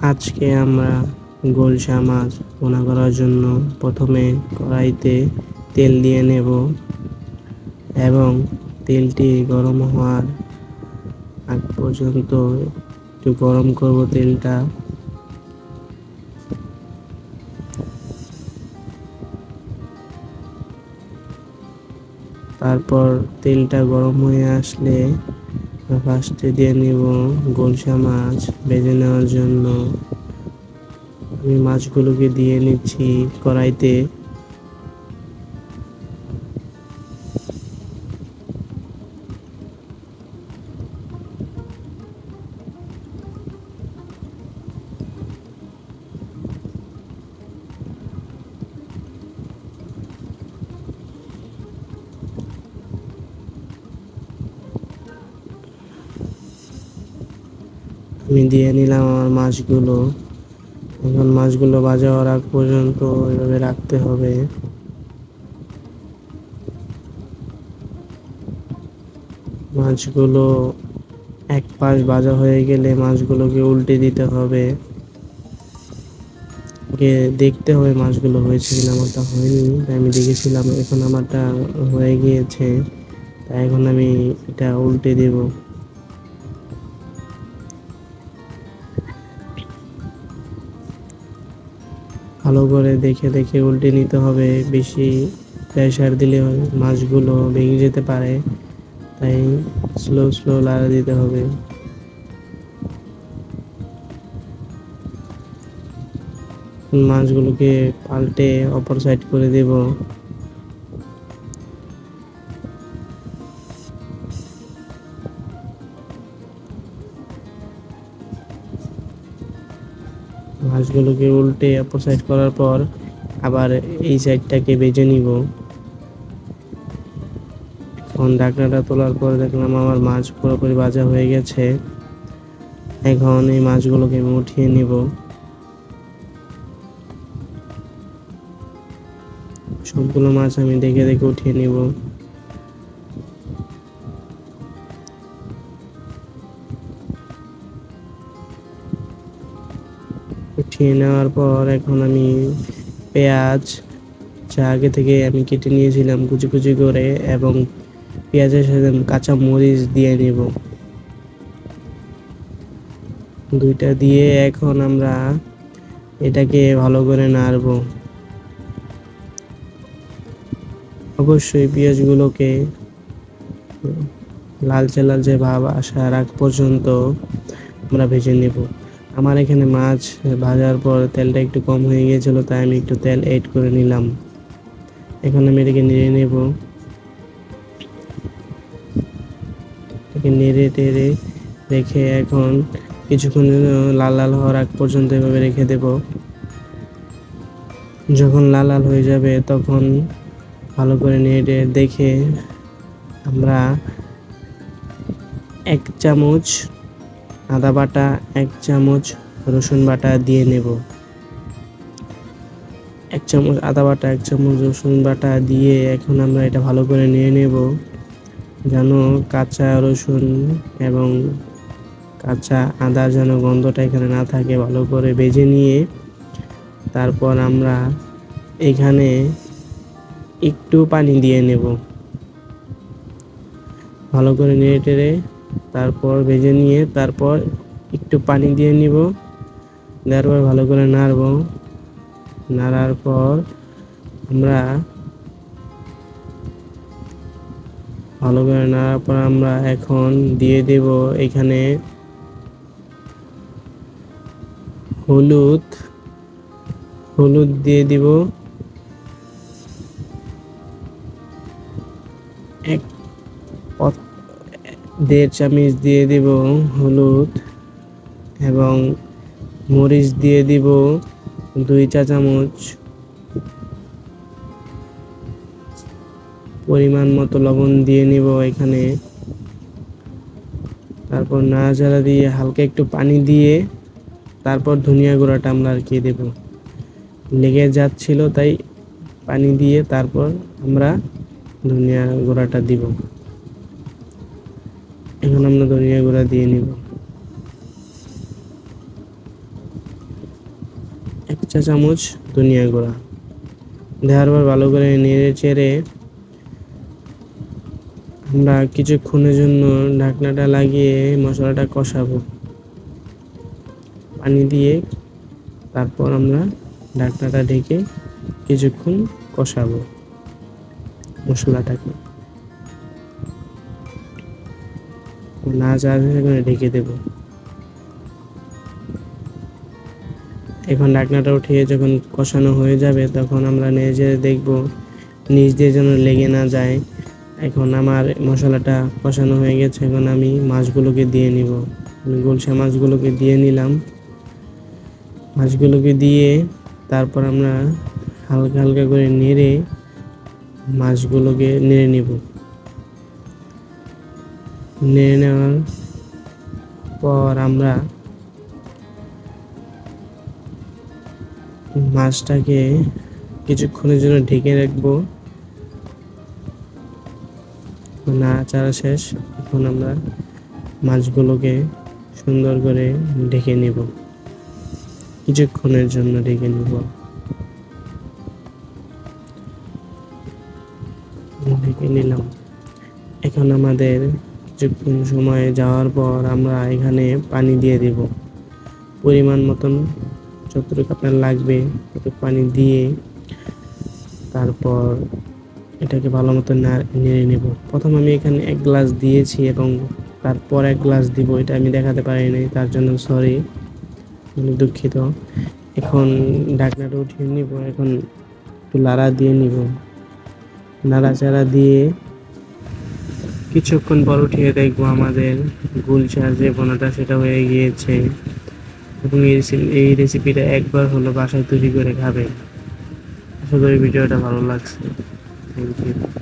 আজকে আমরা গোলসা মাছ ভুনা করার জন্য প্রথমে কড়াইতে তেল দিয়ে নেব এবং তেলটি গরম হওয়ার আগ পর্যন্ত একটু গরম করব তেলটা। তারপর তেলটা গরম হয়ে আসলে ফার্স্টে দিয়ে নিব গোলসা মাছ ভেজে নেওয়ার জন্য। আমি মাছগুলোকে দিয়ে নিচ্ছি কড়াইতে। আমি দিয়ে নিলাম আমার মাছগুলো। এখন মাছগুলো ভাজা হওয়ার আগ পর্যন্ত এভাবে রাখতে হবে। মাছগুলো এক পাশ ভাজা হয়ে গেলে মাছগুলোকে উল্টে দিতে হবে। আগে দেখতে হবে মাছগুলো হয়েছে কিনা, আমারটা হয়নি। তাই আমি দেখেছিলাম, এখন আমারটা হয়ে গিয়েছে। তাই এখন আমি এটা উল্টে দেবো। ভালো করে দেখে দেখে উল্টে নিতে হবে। বেশি প্রেশার দিলে মাছগুলো ভেঙে যেতে পারে। তাই স্লো স্লো লাড়া দিতে হবে। মাছগুলোকে পাল্টে অপর সাইড করে দেব। মাছগুলোকে উল্টে অপর সাইড করার পর আবার এই সাইডটাকে বেজে নিব। এখন ঢাকনাটা তোলার পর দেখলাম আমার মাছ পুরোপুরি ভাজা হয়ে গেছে। এখন এই মাছগুলোকে আমি উঠিয়ে নিব। সবগুলো মাছ আমি দেখে দেখে উঠিয়ে নিব। উঠিয়ে নেওয়ার পর এখন আমি পেঁয়াজ যা আগে থেকে আমি কেটে নিয়েছিলাম কুচি কুচি করে এবং পেঁয়াজের সাথে কাঁচা মরিচ দিয়ে নিব। দুইটা দিয়ে এখন আমরা এটাকে ভালো করে নাড়ব। অবশ্যই পেঁয়াজগুলোকে লালচে লালচে ভাব আসার আগ পর্যন্ত আমরা ভেজে নেব। আমার এখানে মাছ ভাজার পর তেলটা একটু কম হয়ে গিয়েছিল, তাই আমি একটু তেল এড করে নিলাম। এখন আমি এটাকে নেড়ে নেব। নেড়ে টেড়ে রেখে এখন কিছুক্ষণ লাল লাল হওয়ার আগ পর্যন্ত এভাবে রেখে দেব। যখন লাল লাল হয়ে যাবে তখন ভালো করে নেড়ে দেখে আমরা এক চামচ আদা বাটা, এক চামচ রসুন বাটা দিয়ে নেব। এক চামচ আদা বাটা, এক চামচ রসুন বাটা দিয়ে এখন আমরা এটা ভালো করে নিয়ে নেব। যেন কাঁচা রসুন এবং কাঁচা আদার যেন গন্ধটা এখানে না থাকে, ভালো করে বেজে নিয়ে তারপর আমরা এখানে একটু পানি দিয়ে নেব। ভালো করে নেড়ে টেড়ে তারপর ভেজে নিয়ে তারপর একটু পানি দিয়ে নিব। দেওয়ার পর ভালো করে নাড়ব। নাড়ার পর আমরা ভালো করে নাড়ার পর আমরা এখন দিয়ে দেব এখানে হলুদ। হলুদ দিয়ে দিব। দেড় চামচ দিয়ে দিব হলুদ এবং মরিচ দিয়ে দিব দুই চা চামচ পরিমাণ মতো লবণ দিয়ে নিব এখানে। তারপর নাড়াচাড়া দিয়ে হালকা একটু পানি দিয়ে তারপর ধনিয়া গুঁড়াটা আমরা আর কি দেব। লেগে যাচ্ছিল তাই পানি দিয়ে তারপর আমরা ধনিয়া গুঁড়াটা দিব। এখন আমরা ধনিয়া গুঁড়া দিয়ে নিব। এক চা চামচ ধনিয়া গুঁড়া দেওয়ার পর ভালো করে নেড়ে চেড়ে আমরা কিছুক্ষণের জন্য ঢাকনাটা লাগিয়ে মশলাটা কষাবো। পানি দিয়ে তারপর আমরা ঢাকনাটা ঢেকে কিছুক্ষণ কষাবো মশলাটাকে। না চার সেখানে ঢেকে দেব। এখন ঢাকনাটা উঠিয়ে যখন কষানো হয়ে যাবে, তখন আমরা নেড়ে দেখব, নিচ দিয়ে যেন লেগে না যায়। এখন আমার মশলাটা কষানো হয়ে গেছে, এখন আমি মাছগুলোকে দিয়ে নিব। আমি মাছগুলোকে দিয়ে নিলাম। মাছগুলোকে দিয়ে তারপর আমরা হালকা হালকা করে নেড়ে মাছগুলোকে নেড়ে নিব। নেড়ে নেওয়ার পর আমরা মাছটাকে কিছুক্ষণের জন্য ঢেকে রাখব। নাড়াচাড়া শেষ। এখন আমরা মাছগুলোকে সুন্দর করে ঢেকে নিব। কিছুক্ষণের জন্য ঢেকে নিব। ঢেকে নিলাম। এখন আমাদের কিছুক্ষণ সময় যাওয়ার পর আমরা এখানে পানি দিয়ে দিব। পরিমাণ মতন যতটুকু আপনার লাগবে ততটুকু পানি দিয়ে তারপর এটাকে ভালো মতো নেড়ে নেব। প্রথম আমি এখানে এক গ্লাস দিয়েছি এবং তারপর এক গ্লাস দিব, এটা আমি দেখাতে পারিনি তার জন্য সরি আমি দুঃখিত। এখন ঢাকনাটা উঠিয়ে নিব, এখন একটু লাড়া দিয়ে নিব। নাড়াচাড়া দিয়ে কিছুক্ষণ পর উঠিয়ে দেখব আমাদের গুলশার যে বোনাটা সেটা হয়ে গিয়েছে। এবং এই রেসিপি এই রেসিপিটা একবার হলো বাসায় তৈরি করে খাবে। আশা করি ভিডিওটা ভালো লাগছে। Thank you